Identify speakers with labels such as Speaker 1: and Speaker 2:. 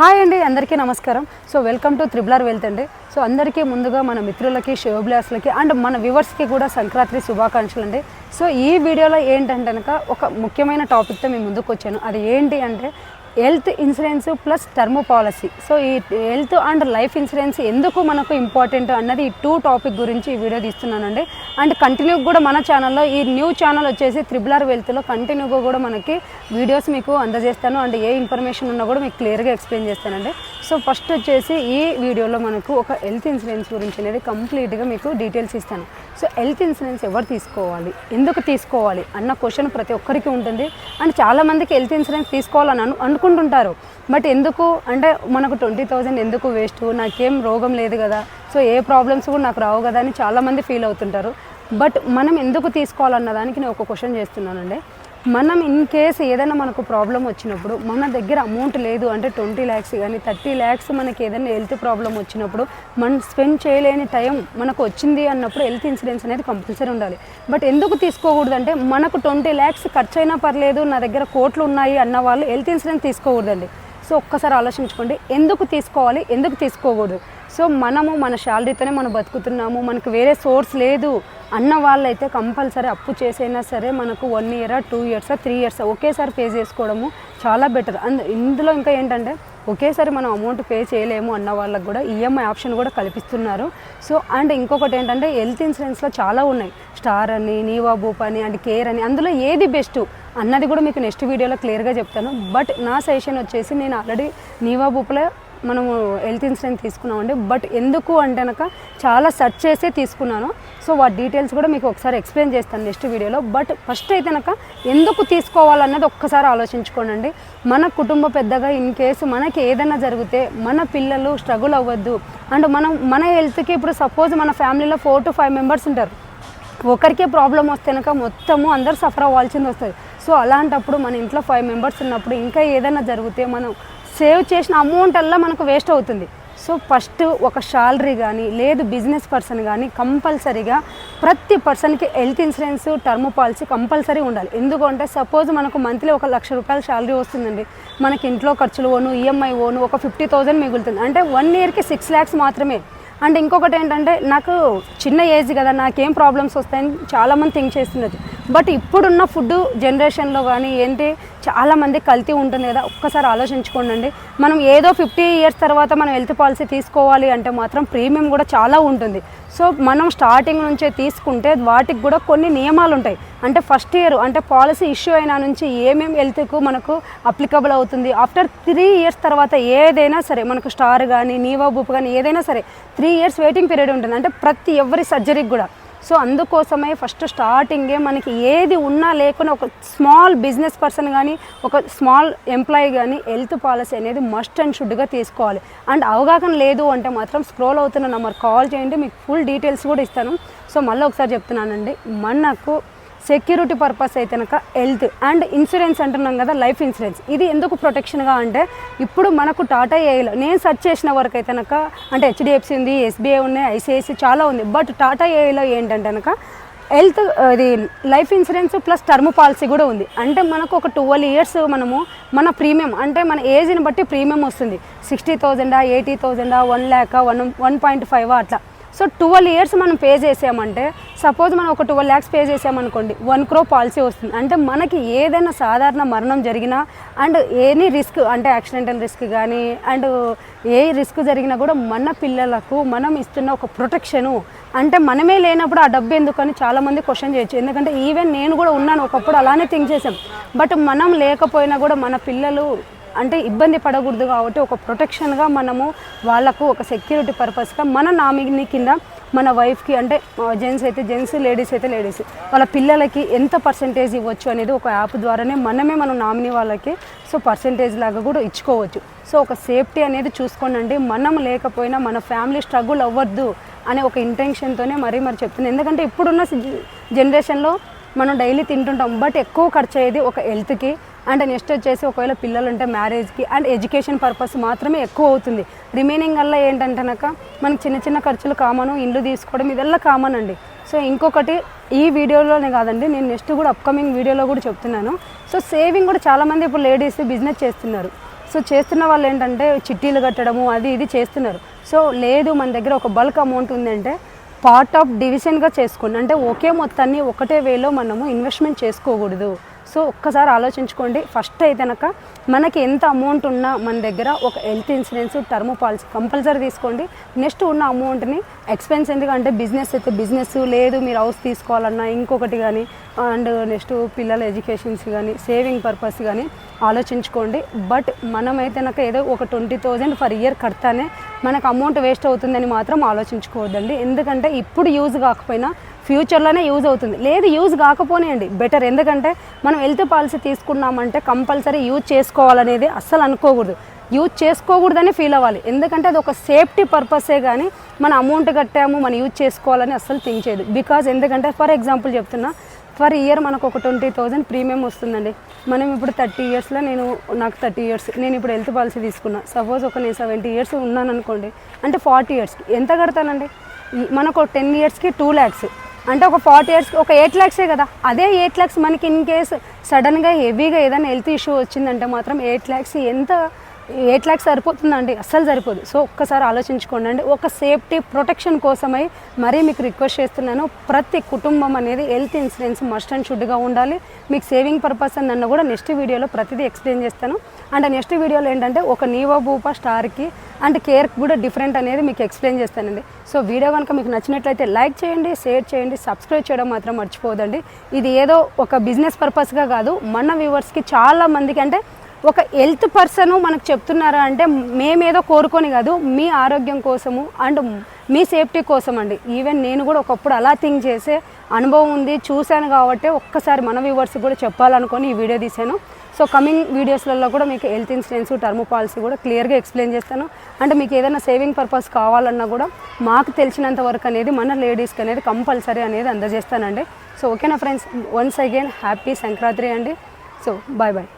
Speaker 1: Hi అండి అందరికీ నమస్కారం. So welcome to triple R wealth అండి. సో అందరికీ ముందుగా మన మిత్రులకి షోబ్లాస్లకి అండ్ మన వ్యూవర్స్కి కూడా సంక్రాంతి శుభాకాంక్షలు అండి. సో ఈ వీడియోలో ఏంటంటే కనుక ఒక ముఖ్యమైన టాపిక్తో మేము ముందుకు వచ్చాను. అది ఏంటి అంటే health insurance plus term policy. So ఈ హెల్త్ అండ్ లైఫ్ ఇన్సూరెన్స్ ఎందుకు మనకు ఇంపార్టెంట్ అన్నది ఈ టూ టాపిక్ గురించి ఈ వీడియో తీస్తున్నానండి. అండ్ కంటిన్యూ కూడా మన ఛానల్లో ఈ న్యూ ఛానల్ వచ్చేసి త్రిబుల్ ఆర్ వెల్త్లో కంటిన్యూగా కూడా మనకి వీడియోస్ మీకు అందజేస్తాను. అండ్ ఏ ఇన్ఫర్మేషన్ ఉన్నా కూడా మీకు క్లియర్గా ఎక్స్ప్లెయిన్ చేస్తానండి. సో ఫస్ట్ వచ్చేసి ఈ వీడియోలో మనకు ఒక హెల్త్ ఇన్సూరెన్స్ గురించి అనేది కంప్లీట్గా మీకు డీటెయిల్స్ ఇస్తాను. సో హెల్త్ ఇన్సూరెన్స్ ఎవరు తీసుకోవాలి? ఎందుకు తీసుకోవాలి? అన్న క్వశ్చన్ ప్రతి ఒక్కరికి ఉంటుంది. అండ్ చాలామందికి హెల్త్ ఇన్సూరెన్స్ తీసుకోవాలని అను అనుకుంటుంటారు. బట్ ఎందుకు? అంటే మనకు ట్వంటీ థౌజండ్ ఎందుకు వేస్ట్ నాకేం రోగం లేదు కదా. సో ఏ ప్రాబ్లమ్స్ కూడా నాకు రావు కదా అని చాలామంది ఫీల్ అవుతుంటారు. బట్ మనం ఎందుకు తీసుకోవాలన్న దానికి నేను ఒక క్వశ్చన్ చేస్తున్నానండి. మనం ఇన్ కేస్ ఏదైనా మనకు ప్రాబ్లం వచ్చినప్పుడు మన దగ్గర అమౌంట్ లేదు అంటే ట్వంటీ ల్యాక్స్ కానీ థర్టీ ల్యాక్స్ మనకి ఏదైనా హెల్త్ ప్రాబ్లం వచ్చినప్పుడు మనం స్పెండ్ చేయలేని టైం మనకు వచ్చింది అన్నప్పుడు హెల్త్ ఇన్సూరెన్స్ అనేది కంపల్సరీ ఉండాలి. బట్ ఎందుకు తీసుకోకూడదు అంటే మనకు ట్వంటీ ల్యాక్స్ ఖర్చు అయినా పర్లేదు నా దగ్గర కోట్లు ఉన్నాయి అన్న వాళ్ళు హెల్త్ ఇన్సూరెన్స్ తీసుకోకూడదండి. సో ఒక్కసారి ఆలోచించుకోండి ఎందుకు తీసుకోవాలి ఎందుకు తీసుకోకూడదు? సో మనము మన శాలరీతోనే మనం బతుకుతున్నాము మనకు వేరే సోర్స్ లేదు. అన్న వాళ్ళైతే కంపల్సరీ అప్పు చేసైనా సరే మనకు one year two years three years ఒకేసారి పే చేసుకోవడము చాలా బెటర్ అండ్ ఇందులో ఇంకా ఏంటంటే ఒకేసారి మనం అమౌంట్ పే చేయలేము అన్న వాళ్ళకి కూడా ఈఎంఐ ఆప్షన్ కూడా కల్పిస్తున్నారు. సో అండ్ ఇంకొకటి ఏంటంటే హెల్త్ ఇన్సూరెన్స్లో చాలా ఉన్నాయి. స్టార్ అని నీవా బూప్ అని అండ్ కేర్ అని. అందులో ఏది బెస్ట్ అన్నది కూడా మీకు నెక్స్ట్ వీడియోలో క్లియర్గా చెప్తాను. బట్ నా సజెషన్ వచ్చేసి నేను ఆల్రెడీ నీవా బూప్లో మనము హెల్త్ ఇన్సూరెన్స్ తీసుకున్నామండి. బట్ ఎందుకు అంటే కనుక చాలా సెర్చ్ చేసే తీసుకున్నాను. సో వాటి డీటెయిల్స్ కూడా మీకు ఒకసారి ఎక్స్ప్లెయిన్ చేస్తాను నెక్స్ట్ వీడియోలో బట్ ఫస్ట్ అయితే కనుక ఎందుకు తీసుకోవాలన్నది ఒక్కసారి ఆలోచించుకోనండి. మన కుటుంబ పెద్దగా ఇన్ కేసు మనకి ఏదైనా జరిగితే మన పిల్లలు స్ట్రగుల్ అవ్వద్దు. అండ్ మనం మన హెల్త్కి ఇప్పుడు సపోజ్ మన ఫ్యామిలీలో ఫోర్ టు ఫైవ్ మెంబర్స్ ఉంటారు. ఒకరికే ప్రాబ్లం వస్తే కనుక మొత్తము అందరు సఫర్ అవ్వాల్సింది వస్తుంది. సో అలాంటప్పుడు మన ఇంట్లో ఫైవ్ మెంబర్స్ ఉన్నప్పుడు ఇంకా ఏదైనా జరిగితే మనం సేవ్ చేసిన అమౌంట్ అల్లా మనకు వేస్ట్ అవుతుంది. సో ఫస్ట్ ఒక శాలరీ కానీ లేదు బిజినెస్ పర్సన్ కానీ కంపల్సరీగా ప్రతి పర్సన్కి health insurance term policy compulsory ఉండాలి. ఎందుకంటే సపోజ్ మనకు మంత్లీ ఒక లక్ష రూపాయల శాలరీ వస్తుందండి. మనకి ఇంట్లో ఖర్చులు ఓను ఈఎంఐ ఓను ఒక ఫిఫ్టీ థౌజండ్ మిగులుతుంది. అంటే వన్ ఇయర్కి సిక్స్ ల్యాక్స్ మాత్రమే. అండ్ ఇంకొకటి ఏంటంటే నాకు చిన్న ఏజ్ కదా నాకేం ప్రాబ్లమ్స్ వస్తాయని చాలామంది థింక్ చేస్తున్నారు బట్ ఇప్పుడున్న ఫుడ్ జనరేషన్లో కానీ ఏంటి? చాలామంది కల్తీ ఉంటుంది కదా ఒక్కసారి ఆలోచించుకోండి మనం ఏదో ఫిఫ్టీ ఇయర్స్ తర్వాత మనం హెల్త్ పాలసీ తీసుకోవాలి అంటే మాత్రం ప్రీమియం కూడా చాలా ఉంటుంది. సో మనం స్టార్టింగ్ నుంచే తీసుకుంటే వాటికి కూడా కొన్ని నియమాలు ఉంటాయి. అంటే ఫస్ట్ ఇయర్ అంటే పాలసీ ఇష్యూ అయిన నుంచి ఏమేమి హెల్త్కు మనకు అప్లికబుల్ అవుతుంది? ఆఫ్టర్ త్రీ ఇయర్స్ తర్వాత ఏదైనా సరే మనకు స్టార్ కానీ నీవా బూప్ కానీ ఏదైనా సరే త్రీ ఇయర్స్ వెయిటింగ్ పీరియడ్ ఉంటుంది. అంటే ప్రతి ఎవరి సర్జరీకి కూడా. సో అందుకోసమే ఫస్ట్ స్టార్టింగే మనకి ఏది ఉన్నా లేకున్నా ఒక స్మాల్ బిజినెస్ పర్సన్ కానీ ఒక స్మాల్ ఎంప్లాయీ కానీ హెల్త్ పాలసీ అనేది మస్ట్ అండ్ షుడ్గా తీసుకోవాలి. అండ్ అవగాహన లేదు అంటే మాత్రం స్క్రోల్ అవుతున్న నెంబర్ కాల్ చేయండి మీకు ఫుల్ డీటెయిల్స్ కూడా ఇస్తాను. సో మళ్ళీ ఒకసారి చెప్తున్నానండి మనకు సెక్యూరిటీ పర్పస్ అయితే కనుక హెల్త్ అండ్ ఇన్సూరెన్స్ అంటున్నాం కదా లైఫ్ ఇన్సూరెన్స్. ఇది ఎందుకు ప్రొటెక్షన్గా అంటే ఇప్పుడు మనకు టాటా ఏఐలో నేను సెర్చ్ చేసిన వరకు అయితే కనుక అంటే హెచ్డిఎఫ్సి ఉంది ఎస్బీఐ ఉన్నాయి ఐసిఐసి చాలా ఉంది. బట్ టాటా ఏఐలో ఏంటంటే కనుక హెల్త్ ఇది life insurance plus term policy కూడా ఉంది. అంటే మనకు ఒక ట్వెల్వ్ ఇయర్స్ మనము మన ప్రీమియం అంటే మన ఏజ్ని బట్టి ప్రీమియం వస్తుంది. సిక్స్టీ థౌజండా eighty థౌజండా one lakh one one point five అట్లా. సో ట్వెల్వ్ ఇయర్స్ మనం పే చేసామంటే సపోజ్ మనం ఒక ట్వెల్వ్ ల్యాక్స్ పే చేసామనుకోండి వన్ క్రో పాలసీ వస్తుంది. అంటే మనకి ఏదైనా సాధారణ మరణం జరిగినా అండ్ ఎనీ రిస్క్ అంటే యాక్సిడెంటల్ రిస్క్ కానీ అండ్ ఏ రిస్క్ జరిగినా కూడా మన పిల్లలకు మనం ఇస్తున్న ఒక ప్రొటెక్షను అంటే మనమే లేనప్పుడు ఆ డబ్బు ఎందుకని చాలామంది క్వశ్చన్ చేయొచ్చు. ఎందుకంటే ఈవెన్ నేను కూడా ఉన్నాను ఒకప్పుడు అలానే థింక్ చేసాం బట్ మనం లేకపోయినా కూడా మన పిల్లలు అంటే ఇబ్బంది పడకూడదు కాబట్టి ఒక ప్రొటెక్షన్గా మనము వాళ్ళకు ఒక సెక్యూరిటీ పర్పస్గా మన నామినీ కింద మన వైఫ్కి అంటే జెంట్స్ అయితే జెంట్స్ లేడీస్ అయితే లేడీస్ వాళ్ళ పిల్లలకి ఎంత పర్సంటేజ్ ఇవ్వచ్చు అనేది ఒక యాప్ ద్వారానే మనమే మనం నామినీ వాళ్ళకి సో పర్సంటేజ్ లాగా కూడా ఇచ్చుకోవచ్చు. సో ఒక సేఫ్టీ అనేది చూసుకోండి మనం లేకపోయినా మన ఫ్యామిలీ స్ట్రగుల్ అవ్వద్దు అనే ఒక ఇంటెన్షన్తోనే మరీ మరి చెప్తున్నాను ఎందుకంటే ఇప్పుడున్న జనరేషన్లో మనం డైలీ తింటుంటాం బట్ ఎక్కువ ఖర్చు అయ్యేది ఒక హెల్త్కి అండ్ నెక్స్ట్ వచ్చేసి ఒకవేళ పిల్లలు ఉంటే మ్యారేజ్కి అండ్ ఎడ్యుకేషన్ పర్పస్ మాత్రమే ఎక్కువ అవుతుంది. రిమైనింగ్ వల్ల ఏంటంటేనక మనకి చిన్న చిన్న ఖర్చులు కామను ఇండ్లు తీసుకోవడం ఇదెల్లా కామన్ అండి. సో ఇంకొకటి ఈ వీడియోలోనే కాదండి నేను నెక్స్ట్ కూడా అప్కమింగ్ వీడియోలో కూడా చెప్తున్నాను. సో సేవింగ్ కూడా చాలామంది ఇప్పుడు లేడీస్ బిజినెస్ చేస్తున్నారు. సో చేస్తున్న వాళ్ళు ఏంటంటే చిట్టీలు కట్టడము అది ఇది చేస్తున్నారు. సో లేదు మన దగ్గర ఒక బల్క్ అమౌంట్ ఉందంటే పార్ట్ ఆఫ్ డివిజన్గా చేసుకోండి. అంటే ఒకే మొత్తాన్ని ఒకటే వేలో మనము ఇన్వెస్ట్మెంట్ చేసుకోకూడదు. సో ఒక్కసారి ఆలోచించుకోండి. ఫస్ట్ అయితే కనుక మనకి ఎంత అమౌంట్ ఉన్నా మన దగ్గర ఒక health insurance term policy compulsory తీసుకోండి. నెక్స్ట్ ఉన్న అమౌంట్ని ఎక్స్పెన్స్ ఎందుకంటే బిజినెస్ అయితే బిజినెస్ లేదు. మీరు హౌస్ తీసుకోవాలన్నా ఇంకొకటి కానీ అండ్ నెక్స్ట్ పిల్లల ఎడ్యుకేషన్స్ కానీ సేవింగ్ పర్పస్ కానీ ఆలోచించుకోండి. బట్ మనమైతే నాకు ఏదో ఒక ట్వంటీ థౌజండ్ ఫర్ ఇయర్ కడతానే మనకు అమౌంట్ వేస్ట్ అవుతుందని మాత్రం ఆలోచించుకోవద్దండి. ఎందుకంటే ఇప్పుడు యూజ్ కాకపోయినా ఫ్యూచర్లోనే యూజ్ అవుతుంది. లేదు యూజ్ కాకపోనేయండి. బెటర్. ఎందుకంటే మనం హెల్త్ పాలసీ తీసుకున్నామంటే కంపల్సరీ యూజ్ చేసుకోవాలనేది అస్సలు అనుకోకూడదు. యూజ్ చేసుకోకూడదని ఫీల్ అవ్వాలి. ఎందుకంటే అది ఒక సేఫ్టీ పర్పసే కానీ మన అమౌంట్ కట్టాము మనం యూజ్ చేసుకోవాలని అస్సలు థింక్ చేయదు. బికాజ్ ఎందుకంటే ఫర్ ఎగ్జాంపుల్ చెప్తున్నా ఫర్ ఇయర్ మనకు ఒక ట్వంటీ థౌజండ్ ప్రీమియం వస్తుందండి. మనం ఇప్పుడు థర్టీ ఇయర్స్లో నేను నాకు థర్టీ ఇయర్స్ నేను ఇప్పుడు హెల్త్ పాలసీ తీసుకున్నా. సపోజ్ ఒక నేను సెవెంటీ ఇయర్స్ ఉన్నాను అనుకోండి అంటే ఫార్టీ ఇయర్స్కి ఎంత కడతానండి? మనకు టెన్ ఇయర్స్కి టూ ల్యాక్స్ అంటే ఒక ఫార్టీ ఇయర్స్ ఒక ఎయిట్ ల్యాక్సే కదా. అదే ఎయిట్ ల్యాక్స్ మనకి ఇన్ కేస్ సడన్గా హెవీగా ఏదైనా హెల్త్ ఇష్యూ వచ్చిందంటే మాత్రం ఎయిట్ ల్యాక్స్ ఎంత ఎయిట్ ల్యాక్స్ సరిపోతుందండి అస్సలు సరిపోదు. సో ఒక్కసారి ఆలోచించుకోండి ఒక సేఫ్టీ ప్రొటెక్షన్ కోసమై మరీ మీకు రిక్వెస్ట్ చేస్తున్నాను. ప్రతి కుటుంబం అనేది హెల్త్ ఇన్సూరెన్స్ మస్ట్ అండ్ షుడ్గా ఉండాలి. మీకు సేవింగ్ పర్పస్ అని నన్ను కూడా నెక్స్ట్ వీడియోలో ప్రతిదీ ఎక్స్ప్లెయిన్ చేస్తాను. అండ్ నెక్స్ట్ వీడియోలో ఏంటంటే ఒక నీవో భూపా స్టార్కి అండ్ కేర్కి కూడా డిఫరెంట్ అనేది మీకు ఎక్స్ప్లెయిన్ చేస్తానండి. సో వీడియో కనుక మీకు నచ్చినట్లయితే లైక్ చేయండి షేర్ చేయండి సబ్స్క్రైబ్ చేయడం మాత్రం మర్చిపోదండి ఇది ఏదో ఒక బిజినెస్ పర్పస్గా కాదు మన వ్యూవర్స్కి చాలా మందికి అంటే ఒక హెల్త్ పర్సన్ మనకు చెప్తున్నారా అంటే మేమేదో కోరుకొని కాదు మీ ఆరోగ్యం కోసము అండ్ మీ సేఫ్టీ కోసం అండి. ఈవెన్ నేను కూడా ఒకప్పుడు అలా థింక్ చేసే అనుభవం ఉంది చూశాను కాబట్టి ఒక్కసారి మన వ్యూవర్స్ కూడా చెప్పాలనుకొని ఈ వీడియో తీశాను. సో కమింగ్ వీడియోస్లలో కూడా మీకు హెల్త్ ఇన్సూరెన్స్ టర్మ్ పాలసీ కూడా క్లియర్గా ఎక్స్ప్లెయిన్ చేస్తాను. అంటే మీకు ఏదైనా సేవింగ్ పర్పస్ కావాలన్నా కూడా మాకు తెలిసినంత వరకు అనేది మన లేడీస్కి అనేది కంపల్సరీ అనేది అందజేస్తానండి. సో ఓకేనా friends once again happy Sankranti అండి. So bye bye